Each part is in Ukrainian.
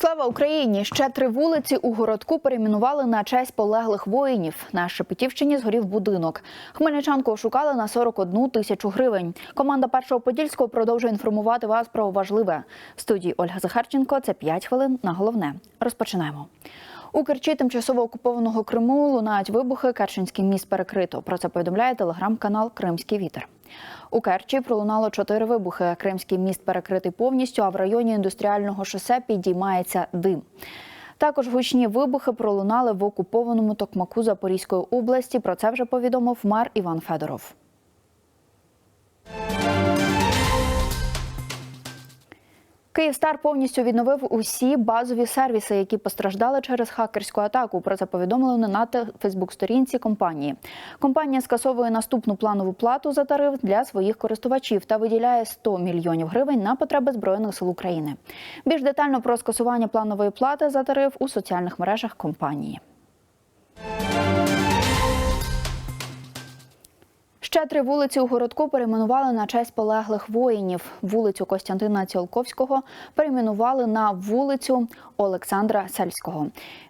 Слава Україні! Ще три вулиці у городку перейменували на честь полеглих воїнів. На Шепетівщині згорів будинок. Хмельничанку ошукали на 41 тисячу гривень. Команда першого подільського продовжує інформувати вас про важливе. В студії Ольга Захарченко. Це 5 хвилин на головне. Розпочинаємо. У Керчі тимчасово окупованого Криму лунають вибухи. Керченський міст перекрито. Про це повідомляє телеграм-канал Кримський вітер. У Керчі пролунало чотири вибухи. Кримський міст перекритий повністю, а в районі індустріального шосе підіймається дим. Також гучні вибухи пролунали в окупованому Токмаку Запорізької області. Про це вже повідомив мер Іван Федоров. Київстар повністю відновив усі базові сервіси, які постраждали через хакерську атаку. Про це повідомили на Фейсбук-сторінці компанії. Компанія скасовує наступну планову плату за тариф для своїх користувачів та виділяє 100 мільйонів гривень на потреби збройних сил України. Більш детально про скасування планової плати за тариф у соціальних мережах компанії. Ще три вулиці у городку перейменували на честь полеглих воїнів. Вулицю Костянтина Цілковського перейменували на вулицю Олександра Сельського.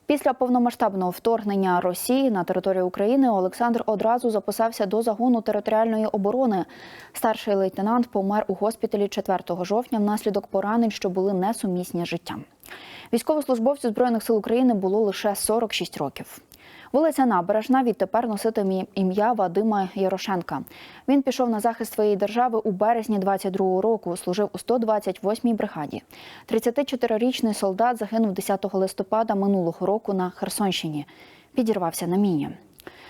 Після повномасштабного вторгнення Росії на територію України Олександр одразу записався до загону територіальної оборони. Старший лейтенант помер у госпіталі 4 жовтня внаслідок поранень, що були несумісні з життям. Військовослужбовцю збройних сил України було лише 46 років. Вулиця Набережна відтепер носитиме ім'я Вадима Ярошенка. Він пішов на захист своєї держави у березні 22-го року. Служив у 128-й бригаді. 34-річний солдат загинув 10 листопада минулого року на Херсонщині. Підірвався на міні.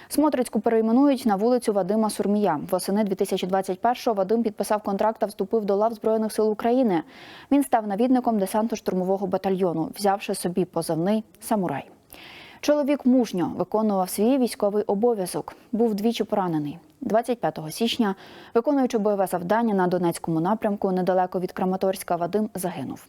Смотрицьку перейменують на вулицю Вадима Сурмія. Восени 2021-го Вадим підписав контракт та вступив до лав Збройних сил України. Він став навідником десантно-штурмового батальйону, взявши собі позивний Самурай. Чоловік мужньо виконував свій військовий обов'язок. Був двічі поранений. 25 січня, виконуючи бойове завдання на Донецькому напрямку, недалеко від Краматорська, Вадим загинув.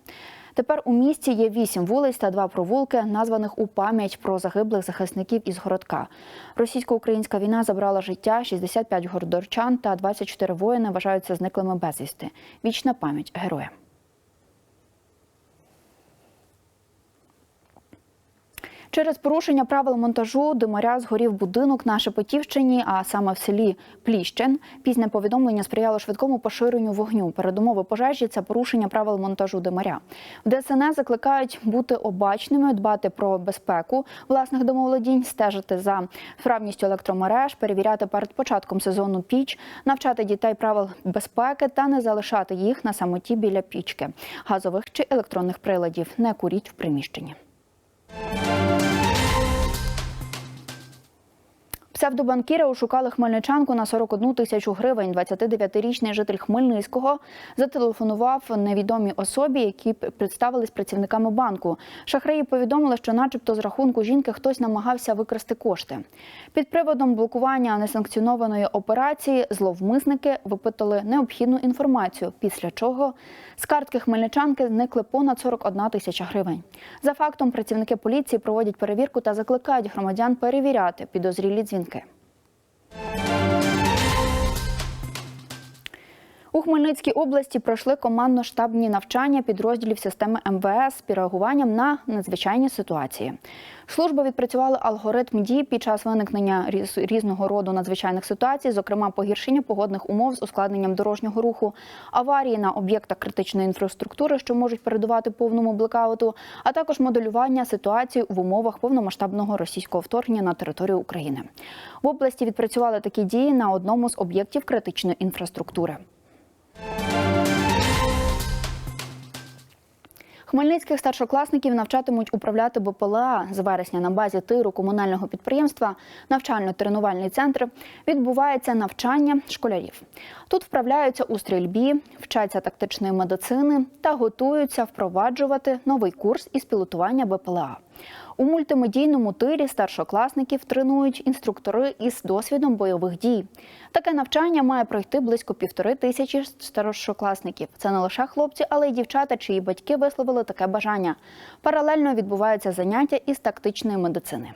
Тепер у місті є вісім вулиць та два провулки, названих у пам'ять про загиблих захисників із городка. Російсько-українська війна забрала життя 65 городорчан та 24 воїни вважаються зниклими безвісти. Вічна пам'ять героям. Через порушення правил монтажу димаря згорів будинок на Шепетівщині, а саме в селі Пліщин. Пізне повідомлення сприяло швидкому поширенню вогню. Передумови пожежі це порушення правил монтажу димаря. В ДСНС закликають бути обачними, дбати про безпеку власних домоволодінь, стежити за справністю електромереж, перевіряти перед початком сезону піч, навчати дітей правил безпеки та не залишати їх на самоті біля пічки, газових чи електронних приладів. Не куріть в приміщенні. Псевдобанкіри ошукали хмельничанку на 41 тисячу гривень. 29-річний житель Хмельницького зателефонував невідомій особі, які представились працівниками банку. Шахраї повідомили, що, начебто, з рахунку жінки хтось намагався викрасти кошти. Під приводом блокування несанкціонованої операції зловмисники випитали необхідну інформацію, після чого з картки хмельничанки зникли понад 41 тисяча гривень. За фактом працівники поліції проводять перевірку та закликають громадян перевіряти підозрілі дзвінки підтримки. У Хмельницькій області пройшли командно-штабні навчання підрозділів системи МВС з реагуванням на надзвичайні ситуації. Служба відпрацювала алгоритм дій під час виникнення різного роду надзвичайних ситуацій, зокрема погіршення погодних умов з ускладненням дорожнього руху, аварії на об'єктах критичної інфраструктури, що можуть передувати повному блекауту, а також моделювання ситуації в умовах повномасштабного російського вторгнення на територію України. В області відпрацювали такі дії на одному з об'єктів критичної інфраструктури. Хмельницьких старшокласників навчатимуть управляти БПЛА з вересня на базі тиру комунального підприємства Навчально-тренувальний центр відбувається навчання школярів. Тут вправляються у стрільбі, вчаться тактичної медицини та готуються впроваджувати новий курс із пілотування БПЛА. У мультимедійному тирі старшокласників тренують інструктори із досвідом бойових дій. Таке навчання має пройти близько півтори тисячі старшокласників. Це не лише хлопці, але й дівчата, чиї батьки висловили таке бажання. Паралельно відбуваються заняття із тактичної медицини.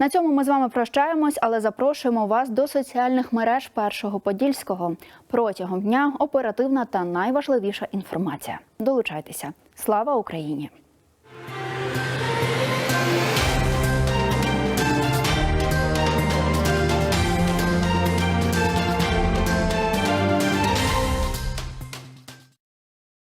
На цьому ми з вами прощаємось, але запрошуємо вас до соціальних мереж першого подільського. Протягом дня оперативна та найважливіша інформація. Долучайтеся. Слава Україні!